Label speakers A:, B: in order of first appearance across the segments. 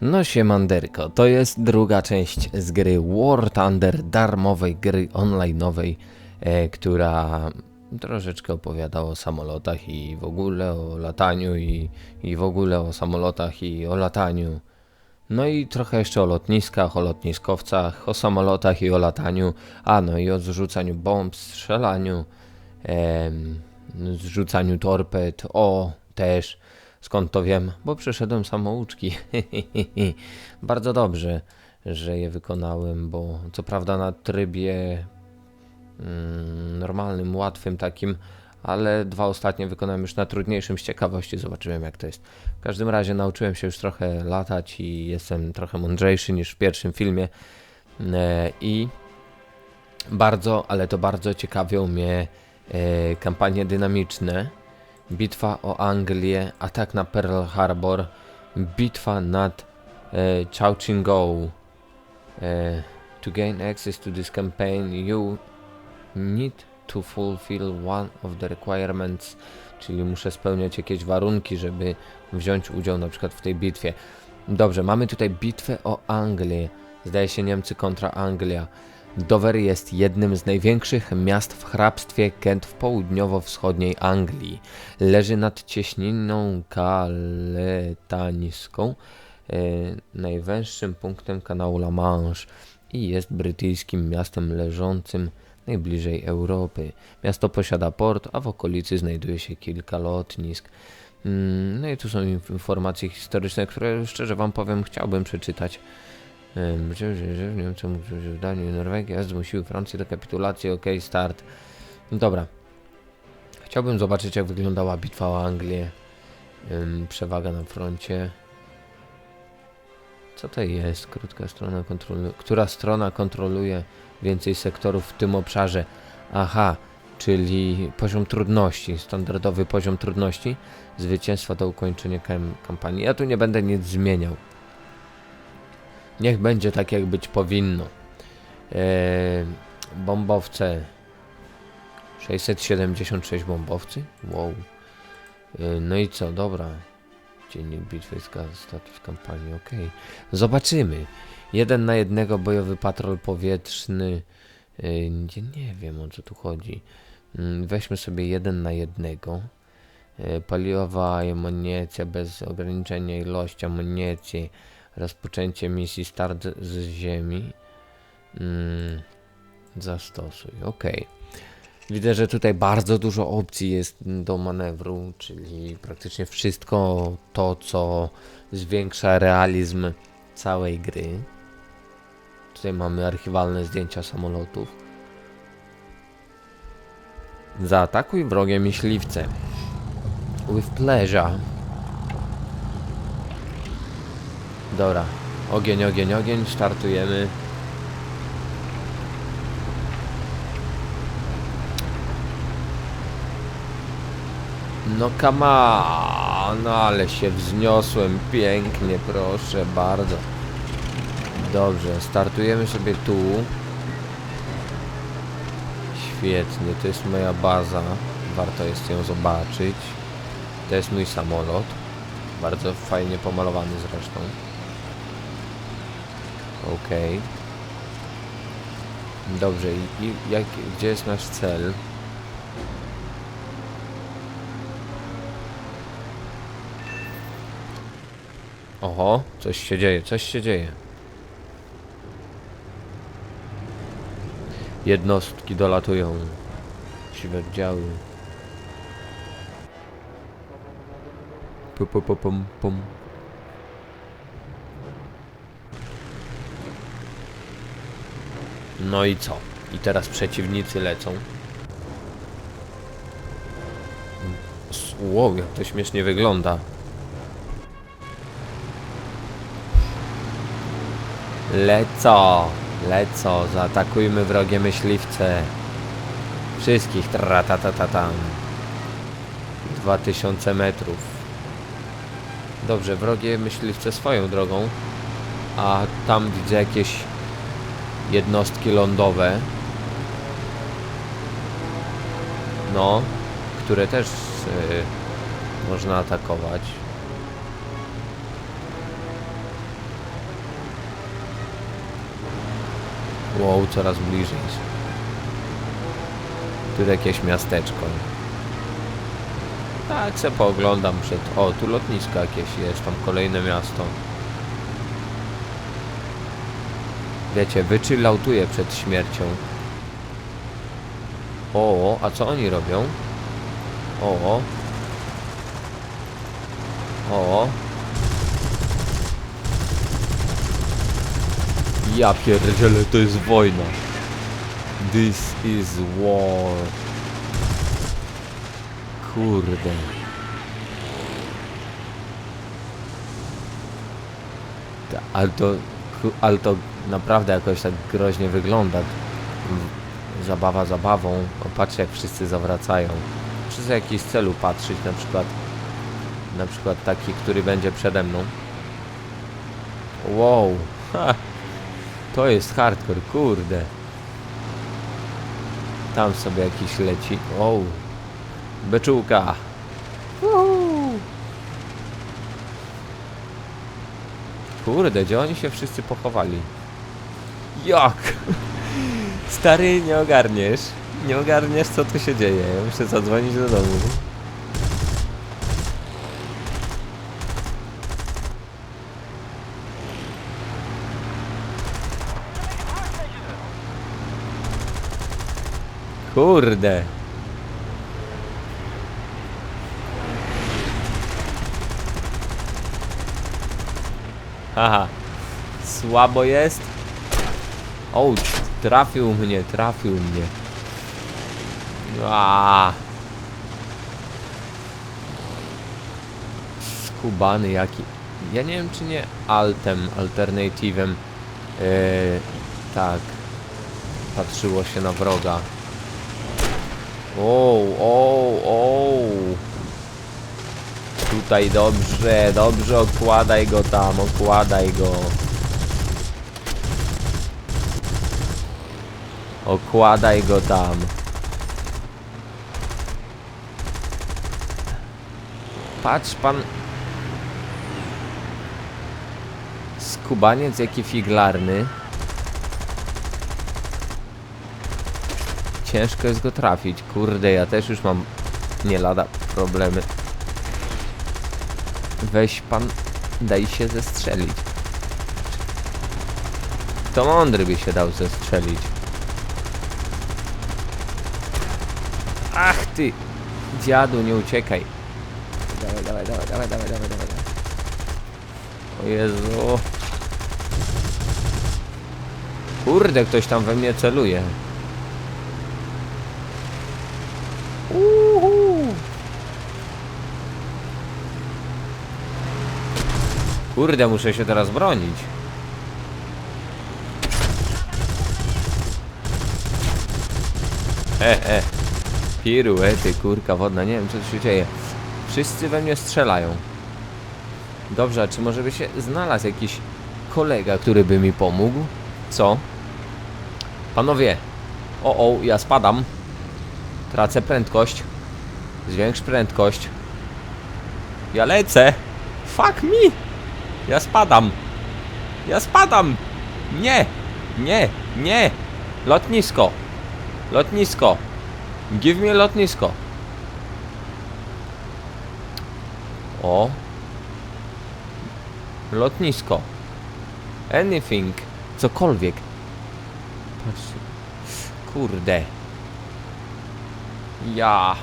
A: No siemanderko, to jest druga część z gry War Thunder, darmowej gry online'owej, e, która troszeczkę opowiada o samolotach i w ogóle o lataniu i, i w ogóle o samolotach i o lataniu. No i trochę jeszcze o lotniskach, o lotniskowcach, o samolotach i o lataniu, a no i o zrzucaniu bomb, strzelaniu, em, zrzucaniu torped, o też Skąd to wiem? Bo przeszedłem samouczki. Bardzo dobrze, że je wykonałem, bo co prawda na trybie mm, normalnym, łatwym takim, ale dwa ostatnie wykonałem już na trudniejszym z ciekawości, zobaczyłem jak to jest. W każdym razie nauczyłem się już trochę latać i jestem trochę mądrzejszy niż w pierwszym filmie e, i bardzo, ale to bardzo ciekawią mnie e, kampanie dynamiczne bitwa o Anglię, atak na Pearl Harbor, bitwa nad e, Chao-Ching-Gou. E, to gain access to this campaign, you need to fulfill one of the requirements, czyli muszę spełniać jakieś warunki, żeby wziąć udział na przykład w tej bitwie. Dobrze, mamy tutaj bitwę o Anglię. Zdaje się Niemcy kontra Anglia. Dover jest jednym z największych miast w hrabstwie Kent w południowo-wschodniej Anglii. Leży nad cieśniną kaletańską, e, najwęższym punktem kanału La Manche i jest brytyjskim miastem leżącym najbliżej Europy. Miasto posiada port, a w okolicy znajduje się kilka lotnisk. Mm, No i tu są informacje historyczne, które szczerze wam powiem chciałbym przeczytać. Em, że- że Niemcy w Danii Norwegia zmusiły Francję do kapitulacji, ok, start. Dobra. Chciałbym zobaczyć jak wyglądała bitwa o Anglię. Przewaga na froncie. Co to jest? Krótka strona kontroluje. Która strona kontroluje więcej sektorów w tym obszarze? Aha, czyli poziom trudności, standardowy poziom trudności. Zwycięstwa do ukończenia kam- kampanii. Ja tu nie będę nic zmieniał. Niech będzie tak, jak być powinno. Eee, bombowce. 676 bombowcy? Wow. Eee, no i co, dobra. Dziennik bitwy, status kampanii, ok. Zobaczymy. Jeden na jednego bojowy patrol powietrzny. Eee, nie, wiem o co tu chodzi. Mm, Weźmy sobie jeden na jednego. Paliwowa amunicja bez ograniczenia ilości amunicji rozpoczęcie misji start z ziemi. Mm, zastosuj, ok. Widzę, że tutaj bardzo dużo opcji jest do manewru, czyli praktycznie wszystko to, co zwiększa realizm całej gry. Tutaj mamy archiwalne zdjęcia samolotów. Zaatakuj wrogie myśliwce. With pleasure. Dobra. Ogień, ogień, ogień. Startujemy. No on. No ale się wzniosłem pięknie, proszę bardzo. Dobrze, startujemy sobie tu. Świetnie, to jest moja baza. Warto jest ją zobaczyć. To jest mój samolot. Bardzo fajnie pomalowany zresztą. Okej. Dobrze, i, i jak, gdzie jest nasz cel? Oho, coś się dzieje, coś się dzieje. Jednostki dolatują. Siwe oddziały. Pum, pum, pum, pum, No i co? I teraz przeciwnicy lecą. Wow, jak to śmiesznie wygląda. Leco, leco, zaatakujmy wrogie myśliwce. Wszystkich tratatatatam. 2000 metrów. Dobrze, wrogie myśliwce swoją drogą. A tam widzę jakieś jednostki lądowe. No, które też e, można atakować. Wow, coraz bliżej. Tu jakieś miasteczko. Tak se pooglądam przed... O, tu lotnisko jakieś jest, tam kolejne miasto. Wiecie, wychillautuję przed śmiercią. O, a co oni robią? O. O. Ja pierdzielę, to jest wojna. This is war. Kurde. Ale to, ale to naprawdę jakoś tak groźnie wygląda. Zabawa zabawą. O, patrz jak wszyscy zawracają. Muszę za jakiś celu patrzeć, na przykład na przykład taki, który będzie przede mną. Wow. Ha. To jest hardcore, kurde. Tam sobie jakiś leci. Wow. Beczułka. Kurde, gdzie oni się wszyscy pochowali? Jak? Stary, nie ogarniesz. Nie ogarniesz, co tu się dzieje. Muszę zadzwonić do domu. Kurde. Haha. Słabo jest. Ouch. Trafił mnie, trafił mnie. Aaaa. Skubany jaki. Ja nie wiem czy nie altem, alternatywem. Yy, tak. Patrzyło się na wroga. O, o, o. Tutaj dobrze, dobrze okładaj go tam, okładaj go. Okładaj go tam. Patrz pan. Skubaniec jaki figlarny. Ciężko jest go trafić. Kurde, ja też już mam nie lada problemy. Weź pan, daj się zestrzelić. To mądry by się dał zestrzelić. Ach ty, dziadu, nie uciekaj. Dawaj, dawaj, dawaj, dawaj, dawaj, dawaj, dawaj. O Jezu. Kurde, ktoś tam we mnie celuje. Uhu. Kurde, muszę się teraz bronić. E, e. Piruety, kurka wodna, nie wiem co tu się dzieje. Wszyscy we mnie strzelają. Dobrze, czy może by się znalazł jakiś kolega, który by mi pomógł? Co? Panowie, o, o, ja spadam. Tracę prędkość. Zwiększ prędkość. Ja lecę. Fuck me. Ja spadam. Ja spadam. Nie. Nie. Nie. Lotnisko. Lotnisko. Give me lotnisko. O. Lotnisko. Anything. Cokolwiek. Patrz. Kurde. Ja.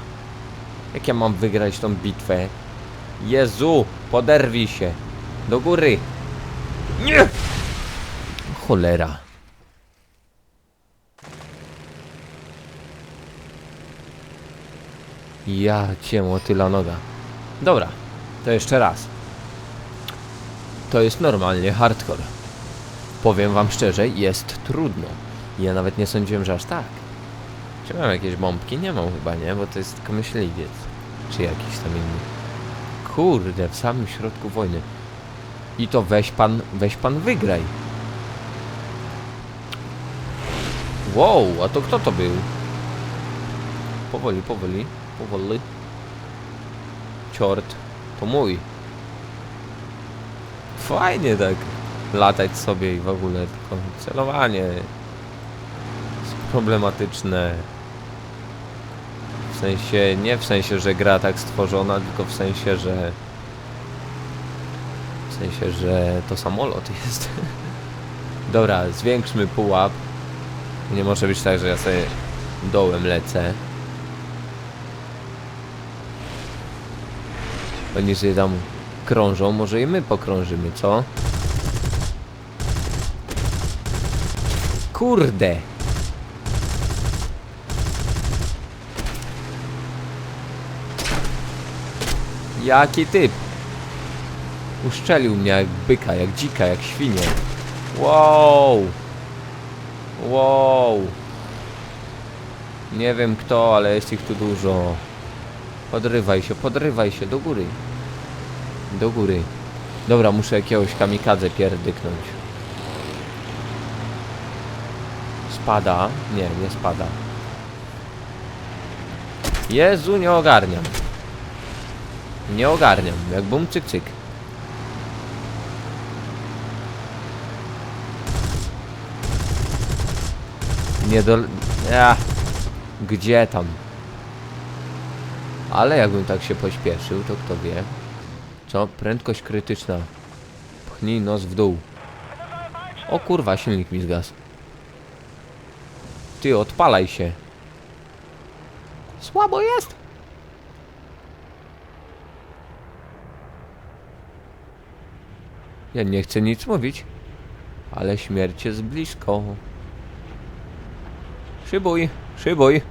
A: Jak ja mam wygrać tą bitwę? Jezu, poderwij się. Do góry. Nie! Cholera. Ja cię motyla noga. Dobra, to jeszcze raz. To jest normalnie hardcore. Powiem wam szczerze, jest trudno. Ja nawet nie sądziłem, że aż tak. Czy mam jakieś bombki? Nie mam chyba, nie? Bo to jest tylko myśliwiec. Czy jakiś tam inny. Kurde, w samym środku wojny. I to weź pan, weź pan wygraj. Wow, a to kto to był? Powoli, powoli, powoli. Ciort, to mój. Fajnie tak latać sobie i w ogóle tylko celowanie. problematyczne. W sensie, nie w sensie, że gra tak stworzona, tylko w sensie, że... W sensie, że to samolot jest. Dobra, zwiększmy pułap. Nie może być tak, że ja sobie dołem lecę. Oni sobie tam krążą, może i my pokrążymy, co? Kurde! Jaki typ? Uszczelił mnie jak byka, jak dzika, jak świnię. Wow! Wow! Nie wiem kto, ale jest ich tu dużo. Podrywaj się, podrywaj się, do góry. Do góry. Dobra, muszę jakiegoś kamikadze pierdyknąć. Spada? Nie, nie spada. Jezu, nie ogarniam. Nie ogarniam. Jak bum cyk cyk. Nie do... Ja. Gdzie tam? Ale jakbym tak się pośpieszył, to kto wie. Co? Prędkość krytyczna. Pchnij nos w dół. O kurwa, silnik mi zgasł. Ty, odpalaj się. Słabo jest. Ja nie chcę nic mówić, ale śmierć jest blisko. Szybuj, szybuj.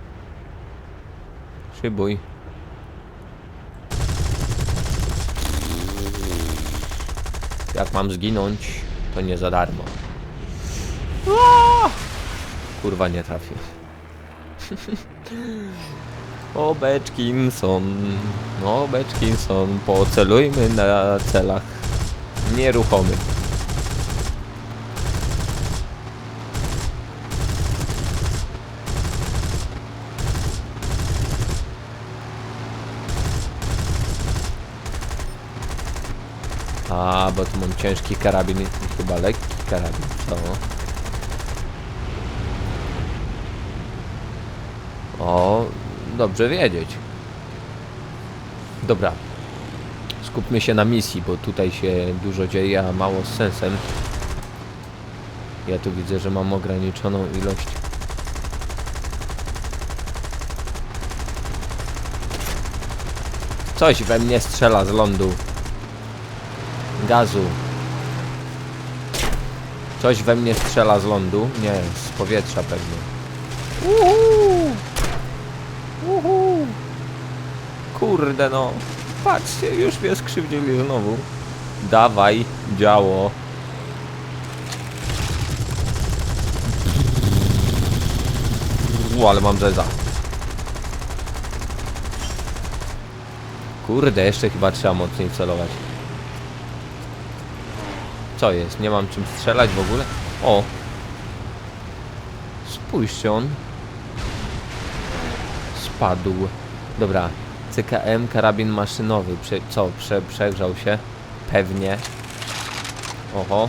A: Szybuj. Jak mam zginąć, to nie za darmo. Kurwa, nie trafię. O Beczkinson, o Beczkinson, pocelujmy na celach nieruchomych. A, bo tu mam ciężki karabin i chyba lekki karabin, co? O, dobrze wiedzieć. Dobra. Skupmy się na misji, bo tutaj się dużo dzieje, a mało z sensem. Ja tu widzę, że mam ograniczoną ilość. Coś we mnie strzela z lądu. Gazu. Coś we mnie strzela z lądu. Nie, z powietrza pewnie. Uhu. Uhu. Kurde no. Patrzcie, już mnie skrzywdzili znowu. Dawaj, działo. U, ale mam zeza. Kurde, jeszcze chyba trzeba mocniej celować. Co jest? Nie mam czym strzelać w ogóle? O! Spójrzcie on. Spadł. Dobra. CKM, karabin maszynowy. Prze co? Prze przegrzał się? Pewnie. Oho.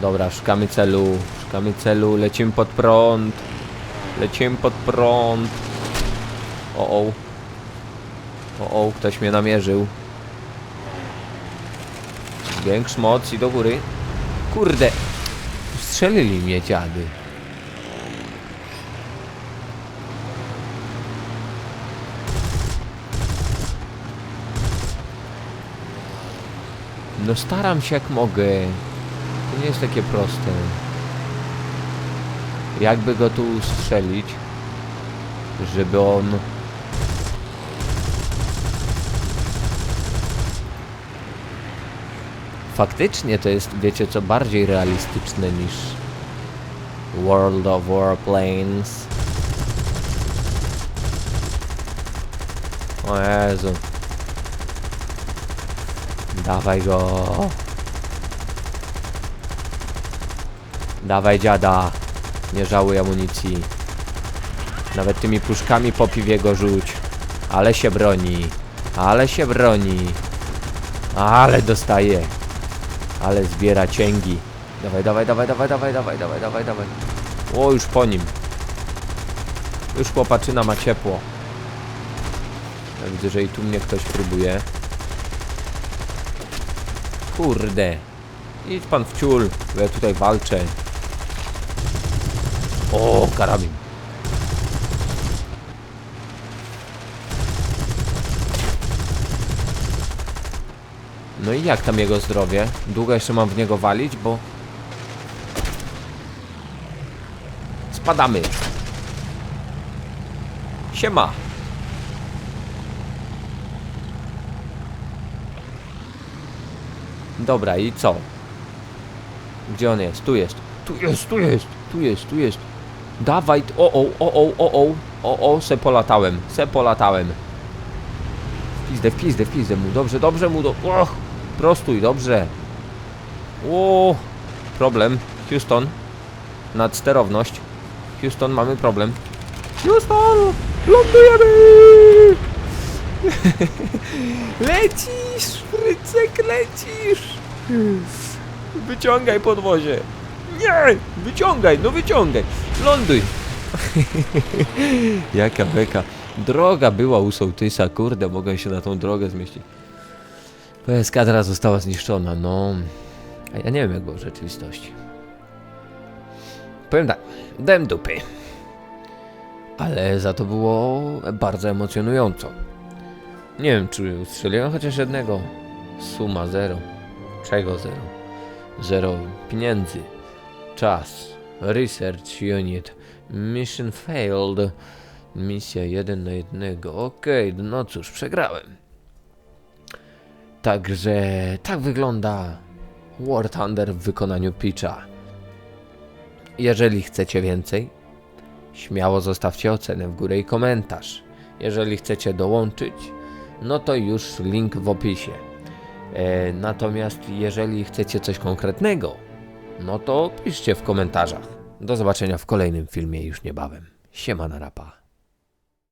A: Dobra, szukamy celu. Szukamy celu. Lecimy pod prąd. Lecimy pod prąd. O, o. O, o, ktoś mnie namierzył. Większ moc i do góry. Kurde. Strzelili mnie dziady. No staram się jak mogę. To nie jest takie proste. Jakby go tu strzelić, żeby on Faktycznie to jest, wiecie co, bardziej realistyczne niż World of Warplanes. O Jezu. Dawaj go. Dawaj dziada. Nie żałuj amunicji. Nawet tymi puszkami po piwie go rzuć. Ale się broni. Ale się broni. Ale dostaje. Ale zbiera cięgi. Dawaj, dawaj, dawaj, dawaj, dawaj, dawaj, dawaj, dawaj, dawaj. O, już po nim. Już chłopaczyna ma ciepło. Ja widzę, że i tu mnie ktoś próbuje. Kurde. Idź pan w ciul, bo ja tutaj walczę. O, karabin. No i jak tam jego zdrowie? Długo jeszcze mam w niego walić, bo... Spadamy. Siema. Dobra, i co? Gdzie on jest? Tu jest. Tu jest, tu jest, tu jest, tu jest. Dawaj, o o, o o, o o, o o, se polatałem, se polatałem. W pizdę, w pizdę, w pizdę mu, dobrze, dobrze mu, do... Och, prostuj, dobrze. O, problem. Houston, nadsterowność. Houston, mamy problem. Houston, lądujemy! lecisz, Frycek, lecisz! Wyciągaj podwozie. Nie! Wyciągaj, no wyciągaj. Ląduj. Jaka beka. Droga była u sołtysa, kurde, mogę się na tą drogę zmieścić. PSK teraz została zniszczona, no. A ja nie wiem jak było w rzeczywistości. Powiem tak, dałem dupy. Ale za to było bardzo emocjonująco. Nie wiem, czy ustrzeliłem chociaż jednego. Suma zero. Czego zero? Zero pieniędzy. Czas. Research unit. Mission failed. Misja 1 na jednego. Okej, no cóż, przegrałem. Także tak wygląda War Thunder w wykonaniu Pitcha. Jeżeli chcecie więcej, śmiało zostawcie ocenę w górę i komentarz. Jeżeli chcecie dołączyć, no to już link w opisie. E, natomiast jeżeli chcecie coś konkretnego, no to piszcie w komentarzach. Do zobaczenia w kolejnym filmie już niebawem. Siema na rapa.